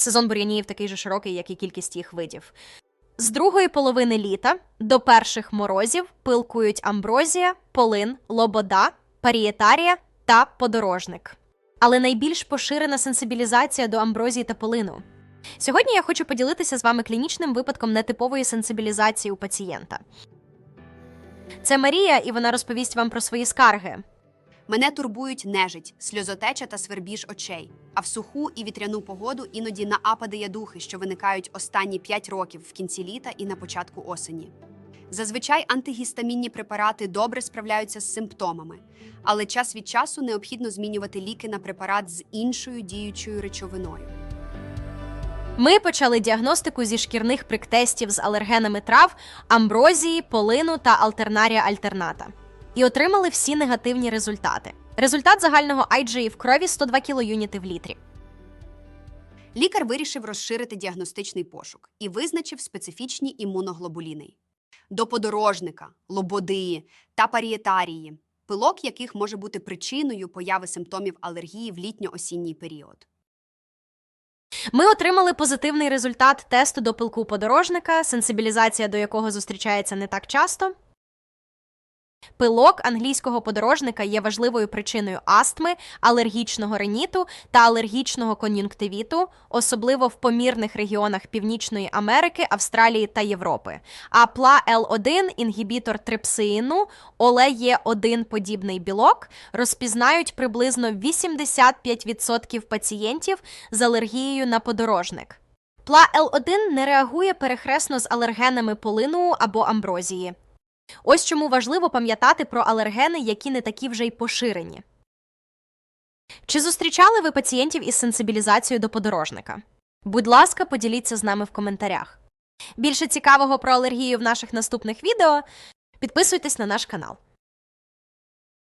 Сезон бур'янів такий же широкий, як і кількість їх видів. З другої половини літа до перших морозів пилкують амброзія, полин, лобода, парієтарія та подорожник. Але найбільш поширена сенсибілізація до амброзії та полину. Сьогодні я хочу поділитися з вами клінічним випадком нетипової сенсибілізації у пацієнта. Це Марія, і вона розповість вам про свої скарги. Мене турбують нежить, сльозотеча та свербіж очей. А в суху і вітряну погоду іноді наапади ядухи, що виникають останні 5 років в кінці літа і на початку осені. Зазвичай антигістамінні препарати добре справляються з симптомами, але час від часу необхідно змінювати ліки на препарат з іншою діючою речовиною. Ми почали діагностику зі шкірних приктестів з алергенами трав, амброзії, полину та альтернарія альтерната. І отримали всі негативні результати. Результат загального IgE в крові 102 кілоюніти в літрі. Лікар вирішив розширити діагностичний пошук і визначив специфічні імуноглобуліни до подорожника, лободи та парієтарії, пилок яких може бути причиною появи симптомів алергії в літньо-осінній період. Ми отримали позитивний результат тесту до пилку подорожника, сенсибілізація до якого зустрічається не так часто. Пилок англійського подорожника є важливою причиною астми, алергічного риніту та алергічного кон'юнктивіту, особливо в помірних регіонах Північної Америки, Австралії та Європи. А пла L1, інгібітор трипсиїну, оле-Є1 подібний білок розпізнають приблизно 85% пацієнтів з алергією на подорожник. Пла L1 не реагує перехресно з алергенами полину або амброзії. Ось чому важливо пам'ятати про алергени, які не такі вже й поширені. Чи зустрічали ви пацієнтів із сенсибілізацією до подорожника? Будь ласка, поділіться з нами в коментарях. Більше цікавого про алергію в наших наступних відео. Підписуйтесь на наш канал.